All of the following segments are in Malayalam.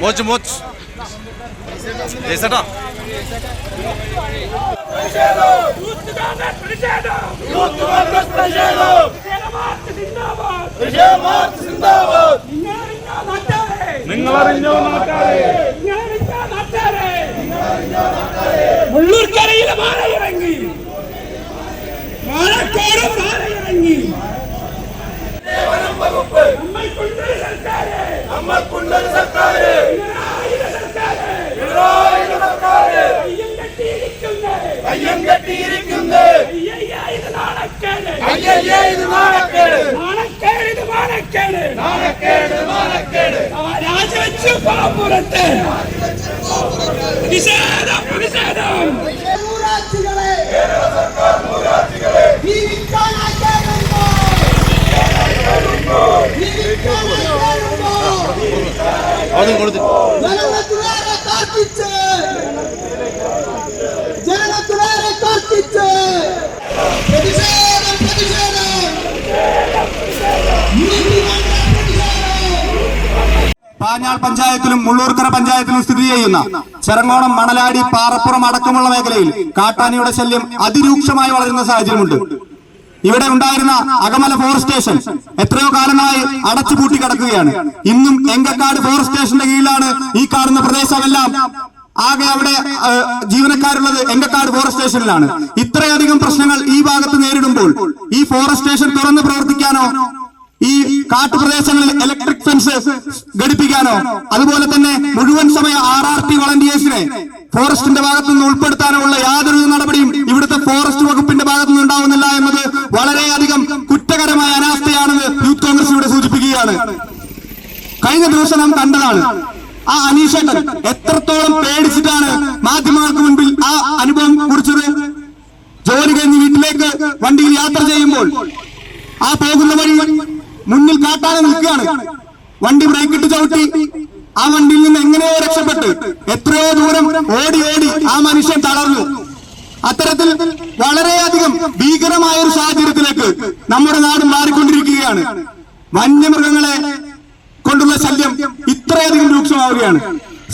മോച്ച് മോച്ച് ജയ്സേട്ടാ നിങ്ങളറിഞ്ഞോ മുള്ളൂർക്കരയിലെ മാലയിറങ്ങി. മാലക്കോട് മാലയിറങ്ങി. നമ്മൾക്കുണ്ടൊരു സർക്കാര് കയ്യം കെട്ടിയിരിക്കുന്നേ അയ്യയ്യേ ഇത് നാണക്കേട്. നാണക്കേട്. ഇത് മാനക്കേട് നാണക്കേട് നാണക്കേട്. രാജിവെച്ചു പാമ്പുറത്ത് പ്രതിഷേധം പ്രതിഷേധം അതും കൊടുത്തു. പ്രതിഷേധം പ്രതിഷേധം. പാഞ്ഞാൾ പഞ്ചായത്തിലും മുള്ളൂർക്കര പഞ്ചായത്തിലും സ്ഥിതി ചെയ്യുന്ന ചെറങ്ങോണം മണലാടി പാറപ്പുറം അടക്കമുള്ള മേഖലയിൽ കാട്ടാനയുടെ ശല്യം അതിരൂക്ഷമായി വളരുന്ന സാഹചര്യമുണ്ട്. ഇവിടെ ഉണ്ടായിരുന്ന അകമല ഫോറസ്റ്റ് സ്റ്റേഷൻ എത്രയോ കാലങ്ങളായി അടച്ചുപൂട്ടി കിടക്കുകയാണ്. ഇന്നും എങ്കക്കാട് ഫോറസ്റ്റ് സ്റ്റേഷന്റെ കീഴിലാണ് ഈ കാണുന്ന പ്രദേശമെല്ലാം. ആകെ അവിടെ ജീവനക്കാരുള്ളത് എങ്കക്കാട് ഫോറസ്റ്റ് സ്റ്റേഷനിലാണ് ഇത്രയധികം പ്രശ്നങ്ങൾ ഈ ഭാഗത്ത് നേരിടുമ്പോൾ ഈ ഫോറസ്റ്റ് സ്റ്റേഷൻ തുറന്ന് പ്രവർത്തിക്കാനോ ഈ കാട്ടുപ്രദേശങ്ങളിൽ ഇലക്ട്രിക് ഫെൻസ് ഘടിപ്പിക്കാനോ അതുപോലെ തന്നെ മുഴുവൻ സമയ ആർ ആർ ടി വളണ്ടിയേഴ്സിനെ ഫോറസ്റ്റിന്റെ ഭാഗത്തു നിന്ന് ഉൾപ്പെടുത്താനോ ഉള്ള യാതൊരു നടപടിയും ഇവിടുത്തെ ഫോറസ്റ്റ് വകുപ്പിന്റെ ഭാഗത്തു നിന്ന് ഉണ്ടാവുന്നില്ല കുറ്റകരമായ അനാസ്ഥയാണെന്ന് യൂത്ത് കോൺഗ്രസ് ഇവിടെ സൂചിപ്പിക്കുകയാണ്. കഴിഞ്ഞ ദിവസം നാം കണ്ടതാണ്. ആ അനീഷേട്ടൻ എത്രത്തോളം പേടിച്ചിട്ടാണ് മാധ്യമങ്ങൾക്ക് മുൻപിൽ ആ അനുഭവം കുറിച്ചത്? ജോലി കഴിഞ്ഞ് വീട്ടിലേക്ക് വണ്ടിയിൽ യാത്ര ചെയ്യുമ്പോൾ ആ പോകുന്ന വഴി മുന്നിൽ കാട്ടാതെ നിൽക്കുകയാണ്. വണ്ടി ബ്രേക്ക് ഇട്ട് ചവിട്ടി. ആ വണ്ടിയിൽ നിന്ന് എങ്ങനെയോ രക്ഷപ്പെട്ട് എത്രയോ ദൂരം ഓടി ഓടി ആ മനുഷ്യൻ തളർന്നു. അത്തരത്തിൽ വളരെയധികം ഭീകരമായ ഒരു സാഹചര്യത്തിലേക്ക് നമ്മുടെ നാട് മാറിക്കൊണ്ടിരിക്കുകയാണ്. വന്യമൃഗങ്ങളെ കൊണ്ടുള്ള ശല്യം ഇത്രയധികം രൂക്ഷമാവുകയാണ്.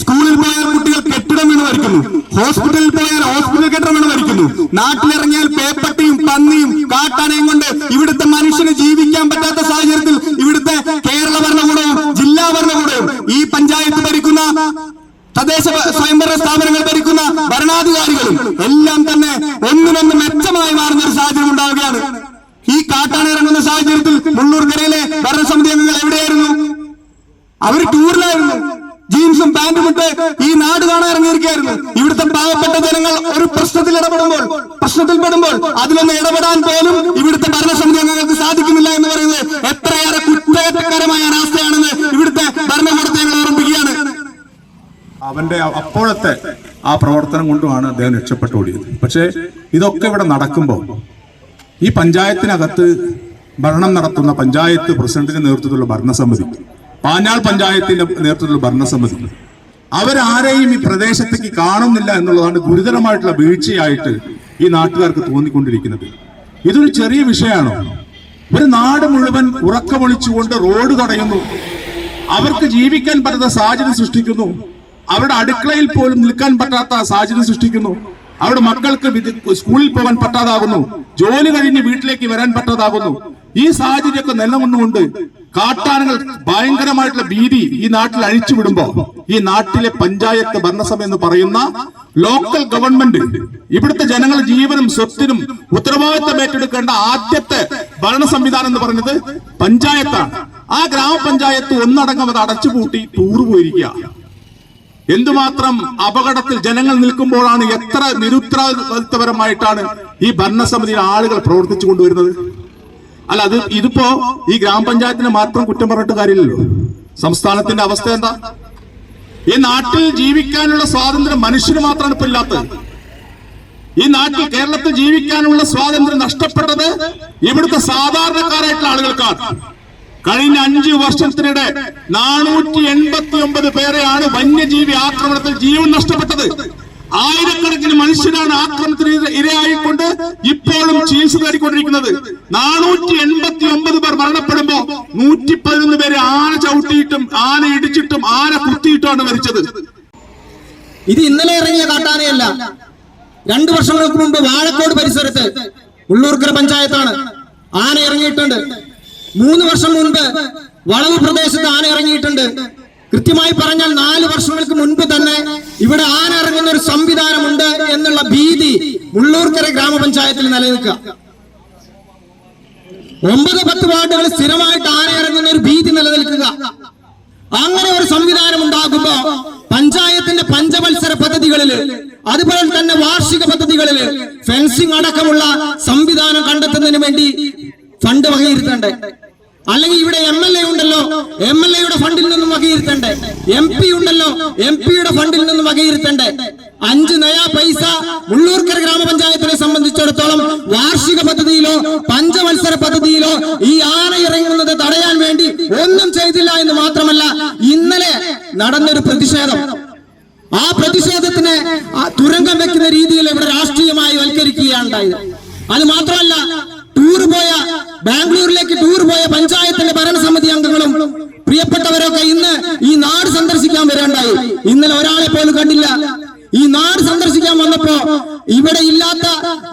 സ്കൂളിൽ പോയ കുട്ടികൾ കെട്ടിടം വീണ് മരിക്കുന്നു. ഹോസ്പിറ്റലിൽ പോയാൽ ഹോസ്പിറ്റൽ കെട്ടിടം വീണ് മരിക്കുന്നു. നാട്ടിലിറങ്ങിയാൽ പേപ്പട്ടിയും പന്നിയും കാട്ടാനയും കൊണ്ട് ഇവിടുത്തെ മനുഷ്യന് ജീവിക്കാൻ പറ്റാത്ത സാഹചര്യത്തിൽ ഇവിടുത്തെ കേരള ഭരണകൂടവും ജില്ലാ ഭരണകൂടവും ഈ പഞ്ചായത്ത് തദ്ദേശ സ്വയംഭരണ സ്ഥാപനങ്ങൾ ഭരിക്കുന്ന ഭരണാധികാരികളും എല്ലാം തന്നെ ഒന്നിനൊന്ന് മെച്ചമായി മാറുന്ന ഒരു സാഹചര്യം ഉണ്ടാവുകയാണ്. ഈ കാട്ടാണ് ഇറങ്ങുന്ന സാഹചര്യത്തിൽ മുള്ളൂർക്കരയിലെ ഭരണസമിതി അംഗങ്ങൾ എവിടെയായിരുന്നു? അവർ ടൂറിലായിരുന്നു. ജീൻസും പാന്റും ഇട്ട് ഈ നാട് കാണാൻ ഇറങ്ങിയിരിക്കുകയായിരുന്നു. ഇവിടുത്തെ പാവപ്പെട്ട ജനങ്ങൾ ഒരു പ്രശ്നത്തിൽ ഇടപെടുമ്പോൾ പ്രശ്നത്തിൽ പെടുമ്പോൾ അതിലൊന്ന് ഇടപെടാൻ പോലും ഇവിടുത്തെ ഭരണസമിതി അംഗങ്ങൾക്ക് സാധിക്കുന്നില്ല എന്ന് പറയുന്നത് അവന്റെ അപ്പോഴത്തെ ആ പ്രവർത്തനം കൊണ്ടുമാണ് അദ്ദേഹം രക്ഷപ്പെട്ടു ഓടിയത് പക്ഷേ ഇതൊക്കെ ഇവിടെ നടക്കുമ്പോൾ ഈ പഞ്ചായത്തിനകത്ത് ഭരണം നടത്തുന്ന പഞ്ചായത്ത് പ്രസിഡന്റിന്റെ നേതൃത്വത്തിലുള്ള ഭരണസമിതി പാഞ്ഞാൾ പഞ്ചായത്തിന്റെ നേതൃത്വത്തിലുള്ള ഭരണസമിതി അവരാരെയും ഈ പ്രദേശത്തേക്ക് കാണുന്നില്ല എന്നുള്ളതാണ് ഗുരുതരമായിട്ടുള്ള വീഴ്ചയായിട്ട് ഈ നാട്ടുകാർക്ക് തോന്നിക്കൊണ്ടിരിക്കുന്നത്. ഇതൊരു ചെറിയ വിഷയമാണോ? ഒരു നാട് മുഴുവൻ ഉറക്കമൊളിച്ചുകൊണ്ട് റോഡ് തടയുന്നു. അവർക്ക് ജീവിക്കാൻ പറ്റുന്ന സാഹചര്യം സൃഷ്ടിക്കുന്നു. അവരുടെ അടുക്കളയിൽ പോലും നിൽക്കാൻ പറ്റാത്ത സാഹചര്യം സൃഷ്ടിക്കുന്നു. അവരുടെ മക്കൾക്ക് സ്കൂളിൽ പോകാൻ പറ്റാതാകുന്നു. ജോലി കഴിഞ്ഞ് വീട്ടിലേക്ക് വരാൻ പറ്റാതാകുന്നു. ഈ സാഹചര്യമൊക്കെ നിലനിന്നുകൊണ്ട് കാട്ടാനകൾ ഭയങ്കരമായിട്ടുള്ള ഭീതി ഈ നാട്ടിൽ അഴിച്ചുവിടുമ്പോ ഈ നാട്ടിലെ പഞ്ചായത്ത് ഭരണസഭ എന്ന് പറയുന്ന ലോക്കൽ ഗവൺമെന്റ് ഇവിടുത്തെ ജനങ്ങളുടെ ജീവനും സ്വത്തിനും ഉത്തരവാദിത്തം ഏറ്റെടുക്കേണ്ട ആദ്യത്തെ ഭരണ സംവിധാനം എന്ന് പറയുന്നത് പഞ്ചായത്താണ്. ആ ഗ്രാമപഞ്ചായത്ത് ഒന്നടങ്കം അത് അടച്ചുപൂട്ടി ടൂർ പോയിരിക്കുക എന്തുമാത്രം അപകടത്തിൽ ജനങ്ങൾ നിൽക്കുമ്പോഴാണ് എത്ര നിരുത്തരവാദിത്തപരമായിട്ടാണ് ഈ ഭരണസമിതിയിൽ ആളുകൾ പ്രവർത്തിച്ചു കൊണ്ടുവരുന്നത്? അല്ല അത് ഇതിപ്പോ ഈ ഗ്രാമപഞ്ചായത്തിന് മാത്രം കുറ്റം പറഞ്ഞിട്ട് കാര്യമില്ലല്ലോ. സംസ്ഥാനത്തിന്റെ അവസ്ഥ എന്താ? ഈ നാട്ടിൽ ജീവിക്കാനുള്ള സ്വാതന്ത്ര്യം മനുഷ്യന് മാത്രമാണ് ഇപ്പൊ ഇല്ലാത്തത്. ഈ നാട്ടിൽ കേരളത്തിൽ ജീവിക്കാനുള്ള സ്വാതന്ത്ര്യം നഷ്ടപ്പെട്ടത് ഇവിടുത്തെ സാധാരണക്കാരായിട്ടുള്ള ആളുകൾക്കാണ്. കഴിഞ്ഞ അഞ്ചു വർഷത്തിനിടെ നാനൂറ്റി എൺപത്തി ഒമ്പത് പേരെയാണ് വന്യജീവി ആക്രമണത്തിൽ ജീവൻ നഷ്ടപ്പെട്ടത്. ആയിരക്കണക്കിന് മനുഷ്യരാണ് ആക്രമണത്തിന് ഇരയായിക്കൊണ്ട് ഇപ്പോഴും ചികിത്സ തേടിക്കൊണ്ടിരിക്കുന്നത്. നാനൂറ്റി എൺപത്തി ഒമ്പത് പേർ മരണപ്പെടുമ്പോ നൂറ്റി പതിനൊന്ന് പേരെ ആന ചവിട്ടിയിട്ടും ആന ഇടിച്ചിട്ടും ആന കുത്തിയിട്ടുമാണ് മരിച്ചത്. ഇത് ഇന്നലെ ഇറങ്ങിയ കാട്ടാനയല്ല. രണ്ടു വർഷങ്ങൾക്ക് മുമ്പ് വാഴക്കോട് പരിസരത്ത് ഉള്ളൂർക്കര പഞ്ചായത്താണ് ആന ഇറങ്ങിയിട്ടുണ്ട്. മൂന്ന് വർഷം മുൻപ് വളവ് പ്രദേശത്ത് ആന ഇറങ്ങിയിട്ടുണ്ട്. കൃത്യമായി പറഞ്ഞാൽ നാല് വർഷങ്ങൾക്ക് മുൻപ് തന്നെ ഇവിടെ ആന ഇറങ്ങുന്ന ഒരു സംവിധാനമുണ്ട് എന്നുള്ള ഭീതി മുള്ളൂർക്കര ഗ്രാമപഞ്ചായത്തിൽ നിലനിൽക്കുക. ഒമ്പത് പത്ത് വാർഡുകൾ സ്ഥിരമായിട്ട് ആന ഇറങ്ങുന്ന ഒരു ഭീതി നിലനിൽക്കുക. അങ്ങനെ ഒരു സംവിധാനം ഉണ്ടാകുമ്പോ പഞ്ചായത്തിന്റെ പഞ്ചവത്സര പദ്ധതികളിൽ അതുപോലെ തന്നെ വാർഷിക പദ്ധതികളിൽ ഫെൻസിംഗ് അടക്കമുള്ള സംവിധാനം കണ്ടെത്തുന്നതിന് വേണ്ടി ഫണ്ട് വകയിരുത്തണ്ടേ. അല്ലെങ്കിൽ ഇവിടെ എം എൽ എ ഉണ്ടല്ലോ. എം എൽ എയുടെ ഫണ്ടിൽ നിന്നും വകയിരുത്തണ്ടേ. എം പി ഉണ്ടല്ലോ. എം പിയുടെ ഫണ്ടിൽ നിന്നും വകയിരുത്തണ്ടേ. അഞ്ച് നയാ പൈസ മുള്ളൂർക്കര ഗ്രാമപഞ്ചായത്തിനെ സംബന്ധിച്ചിടത്തോളം വാർഷിക പദ്ധതിയിലോ പഞ്ചവത്സര പദ്ധതിയിലോ ഈ ആന ഇറങ്ങുന്നത് തടയാൻ വേണ്ടി ഒന്നും ചെയ്തില്ല എന്ന് മാത്രമല്ല ഇന്നലെ നടന്നൊരു പ്രതിഷേധം. ആ പ്രതിഷേധത്തിന് തുരങ്കം വെക്കുന്ന രീതിയിൽ ഇവിടെ രാഷ്ട്രീയമായി വൽക്കരിക്കുകയാണ് ഉണ്ടായത്. അത് മാത്രമല്ല ടൂർ പോയ ബാംഗ്ലൂരിലേക്ക് ടൂർ പോയ പഞ്ചായത്തിന്റെ ഭരണസമിതി അംഗങ്ങളും പ്രിയപ്പെട്ടവരൊക്കെ ഇന്ന് ഈ നാട് സന്ദർശിക്കാൻ വരേണ്ടായി. ഇന്നലെ ഒരാളെ പോലും കണ്ടില്ല. ഈ നാട് സന്ദർശിക്കാൻ വന്നപ്പോ ഇവിടെ ഇല്ലാത്ത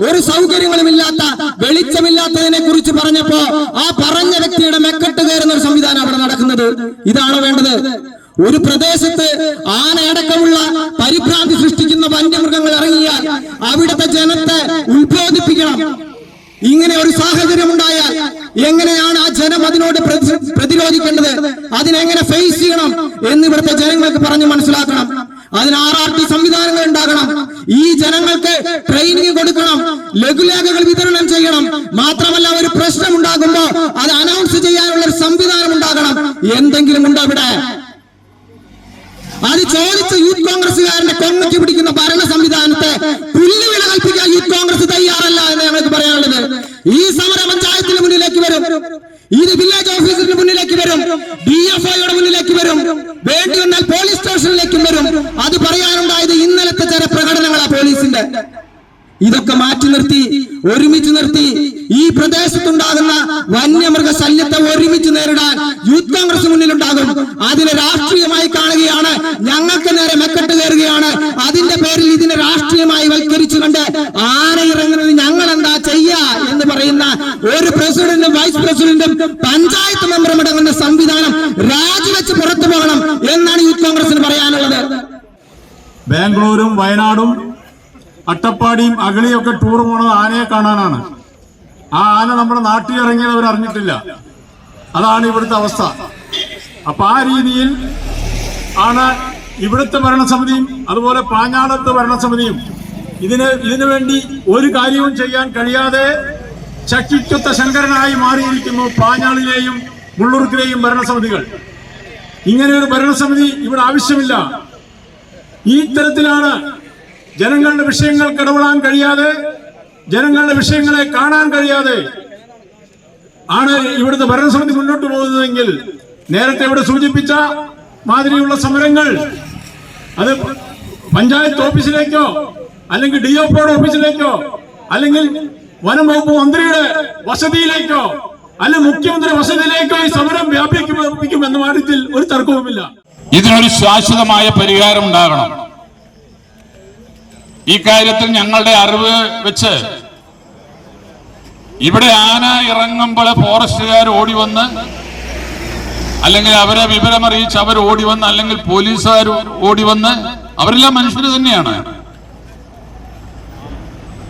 ഒരു സൗകര്യങ്ങളും ഇല്ലാത്ത വെളിച്ചമില്ലാത്തതിനെ കുറിച്ച് പറഞ്ഞപ്പോ ആ പറഞ്ഞ വ്യക്തിയുടെ മെക്കെട്ട് കയറുന്ന ഒരു സംവിധാനം അവിടെ നടക്കുന്നത്. ഇതാണോ വേണ്ടത്? ഒരു പ്രദേശത്ത് ആനയടക്കമുള്ള പരിഭ്രാന്തി സൃഷ്ടിക്കുന്ന വന്യമൃഗങ്ങൾ ഇറങ്ങിയാൽ അവിടുത്തെ ജനത്തെ ഉത്ബോധിപ്പിക്കണം. ഇങ്ങനെ ഒരു സാഹചര്യം ഉണ്ടായാൽ എങ്ങനെയാണ് ആ ജനം അതിനോട് പ്രതി- പ്രതിരോധിക്കേണ്ടത്? അതിനെങ്ങനെ ഫേസ് ചെയ്യണം എന്ന് ഇവിടുത്തെ ജനങ്ങൾക്ക് പറഞ്ഞു മനസ്സിലാക്കണം. അതിന് ആർ ആർ ടി സംവിധാനങ്ങൾ ഉണ്ടാകണം. ഈ ജനങ്ങൾക്ക് ട്രെയിനിങ് കൊടുക്കണം. ലഘുലേഖകൾ വിതരണം ചെയ്യണം. മാത്രമല്ല ഒരു പ്രശ്നം ഉണ്ടാകുമ്പോ അത് അനൗൺസ് ചെയ്യാനുള്ള ഒരു സംവിധാനം ഉണ്ടാകണം. എന്തെങ്കിലും ഉണ്ടോ ഇവിടെ? അത് ചോദിച്ച യൂത്ത് കോൺഗ്രസുകാരന്റെ കൊന്നയ്ക്ക് പിടിക്കുന്ന ഭരണ സംവിധാനത്തെ പുല്ലുവില കൽപ്പിക്കാൻ യൂത്ത് കോൺഗ്രസ് തയ്യാറല്ല ഈ സമര പഞ്ചായത്തിന് മുന്നിലേക്ക് വരും. ഇത് വില്ലേജ് ഓഫീസിന്റെ മുന്നിലേക്ക് വരും. ഡി എഫ് ഐയുടെ മുന്നിലേക്ക് വരും. വേണ്ടി വന്നാൽ പോലീസ് സ്റ്റേഷനിലേക്കും വരും. അത് പറയാനുണ്ടായത് ഇന്നലത്തെ ചില പ്രകടനങ്ങളാ പോലീസിന്റെ ഇതൊക്കെ മാറ്റി നിർത്തി ഒരുമിച്ച് നിർത്തി. ഈ പ്രദേശത്തുണ്ടാകുന്ന വന്യമൃഗ ശല്യത്തെ ഒരുമിച്ച് നേരിടാൻ യൂത്ത് കോൺഗ്രസ് മുന്നിലുണ്ടാകും. അതിനെ രാഷ്ട്രീയമായി കാണുകയാണ്. ഞങ്ങൾക്ക് നേരെ മെക്കെട്ട് കയറുകയാണ്. അതിന്റെ പേരിൽ ഇതിനെ രാഷ്ട്രീയമായി വൽക്കരിച്ചു കണ്ട് ആന ഇറങ്ങുന്നത് ഞങ്ങൾ എന്താ ചെയ്യാ എന്ന് പറയുന്ന ഒരു പ്രസിഡന്റും വൈസ് പ്രസിഡന്റും പഞ്ചായത്ത് മെമ്പറും അടങ്ങുന്ന സംവിധാനം രാജിവെച്ച് പുറത്തു പോകണം എന്നാണ് യൂത്ത് കോൺഗ്രസിന് പറയാനുള്ളത്. ബാംഗ്ലൂരും വയനാടും അട്ടപ്പാടിയും അഗളിയൊക്കെ ടൂർ പോണത് ആനയെ കാണാനാണ്. ആ ആന നമ്മുടെ നാട്ടിൽ ഇറങ്ങിയത് അവർ അറിഞ്ഞിട്ടില്ല. അതാണ് ഇവിടുത്തെ അവസ്ഥ. അപ്പൊ ആ രീതിയിൽ ആണ് ഇവിടുത്തെ ഭരണസമിതിയും അതുപോലെ പാഞ്ഞാടത്തെ ഭരണസമിതിയും ഇതിന് ഇതിനു വേണ്ടി ഒരു കാര്യവും ചെയ്യാൻ കഴിയാതെ ചക്കിക്കൊത്ത ശങ്കരനായി മാറിയിരിക്കുന്നു പാഞ്ഞാളിലെയും മുള്ളൂർക്കിലെയും ഭരണസമിതികൾ. ഇങ്ങനെ ഒരു ഭരണസമിതി ഇവിടെ ആവശ്യമില്ല. ഈ തരത്തിലാണ് ജനങ്ങളുടെ വിഷയങ്ങൾ ഇടപെടാൻ കഴിയാതെ ജനങ്ങളുടെ വിഷയങ്ങളെ കാണാൻ കഴിയാതെ ആണ് ഇവിടുത്തെ ഭരണസമിതി മുന്നോട്ട് പോകുന്നതെങ്കിൽ നേരത്തെ ഇവിടെ സൂചിപ്പിച്ച മാതിരിയുള്ള സമരങ്ങൾ അത് പഞ്ചായത്ത് ഓഫീസിലേക്കോ അല്ലെങ്കിൽ ഡി ഓഫീസിലേക്കോ അല്ലെങ്കിൽ വനം വകുപ്പ് മന്ത്രിയുടെ വസതിയിലേക്കോ അല്ലെ മുഖ്യമന്ത്രി വസതിയിലേക്കോ ഈ സമരം വ്യാപിക്കും എന്ന കാര്യത്തിൽ ഒരു തർക്കവുമില്ല. ഇതിനൊരു ശാശ്വതമായ പരിഹാരം ഉണ്ടാകണം. ഈ കാര്യത്തിൽ ഞങ്ങളുടെ അറിവ് വെച്ച് ഇവിടെ ആന ഇറങ്ങുമ്പോൾ ഫോറസ്റ്റുകാർ ഓടി വന്ന് അല്ലെങ്കിൽ അവരെ വിവരമറിയിച്ച് അവർ ഓടി വന്ന് അല്ലെങ്കിൽ പോലീസുകാർ ഓടി വന്ന് അവരെല്ലാം മനുഷ്യർ തന്നെയാണ്.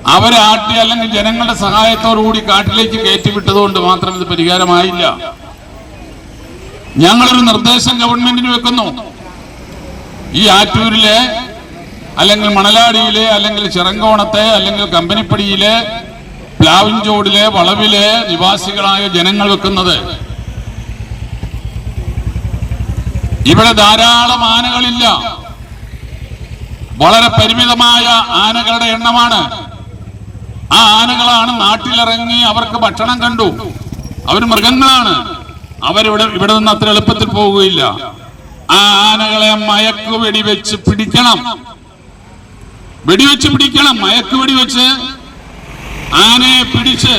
അവരെ ആട്ടി അല്ലെങ്കിൽ ജനങ്ങളുടെ സഹായത്തോടുകൂടി കാട്ടിലേക്ക് കയറ്റിവിട്ടതുകൊണ്ട് മാത്രം ഇത് പരിഹാരമായില്ല. ഞങ്ങളൊരു നിർദ്ദേശം ഗവൺമെന്റിന് വെക്കുന്നു. ഈ ആറ്റൂരിലെ അല്ലെങ്കിൽ മണലാടിയിലെ അല്ലെങ്കിൽ ചിറങ്കോണത്തെ അല്ലെങ്കിൽ കമ്പനിപ്പടിയിലെ പ്ലാവിൻചോടിലെ വളവിലെ നിവാസികളായ ജനങ്ങൾ വെക്കുന്നത്. ഇവിടെ ധാരാളം ആനകളില്ല. വളരെ പരിമിതമായ ആനകളുടെ എണ്ണമാണ്. ആ ആനകളാണ് നാട്ടിലിറങ്ങി അവർക്ക് ഭക്ഷണം കണ്ടു. അവർ മൃഗങ്ങളാണ്. അവരിവിടെ ഇവിടെ നിന്ന് അത്ര എളുപ്പത്തിൽ പോവുകയില്ല. ആ ആനകളെ മയക്കു വെടിവെച്ച് പിടിക്കണം. വെടിവെച്ച് പിടിക്കണം. മയക്കു വെടിവെച്ച് ആനയെ പിടിച്ച്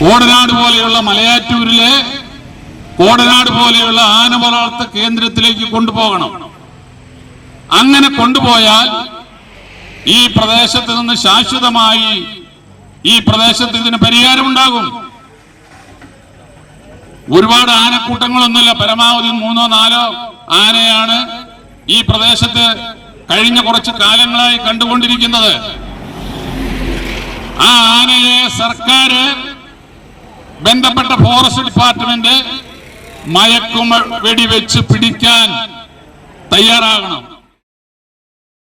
കോടനാട് പോലെയുള്ള മലയാറ്റൂരിലെ കോടനാട് പോലെയുള്ള ആന വളർത്ത കേന്ദ്രത്തിലേക്ക് കൊണ്ടുപോകണം. അങ്ങനെ കൊണ്ടുപോയാൽ ഈ പ്രദേശത്ത് നിന്ന് ശാശ്വതമായി ഈ പ്രദേശത്ത് ഇതിന് പരിഹാരമുണ്ടാകും ഒരുപാട് ആനക്കൂട്ടങ്ങളൊന്നുമില്ല. പരമാവധി മൂന്നോ നാലോ ആനയാണ് ഈ പ്രദേശത്ത് കഴിഞ്ഞ കുറച്ച് കാലങ്ങളായി കണ്ടുകൊണ്ടിരിക്കുന്നത്. ആ ആനയെ സർക്കാർ ബന്ധപ്പെട്ട ഫോറസ്റ്റ് ഡിപ്പാർട്ട്മെന്റ് മയക്കുമ വെടിവെച്ച് പിടിക്കാൻ തയ്യാറാകണം.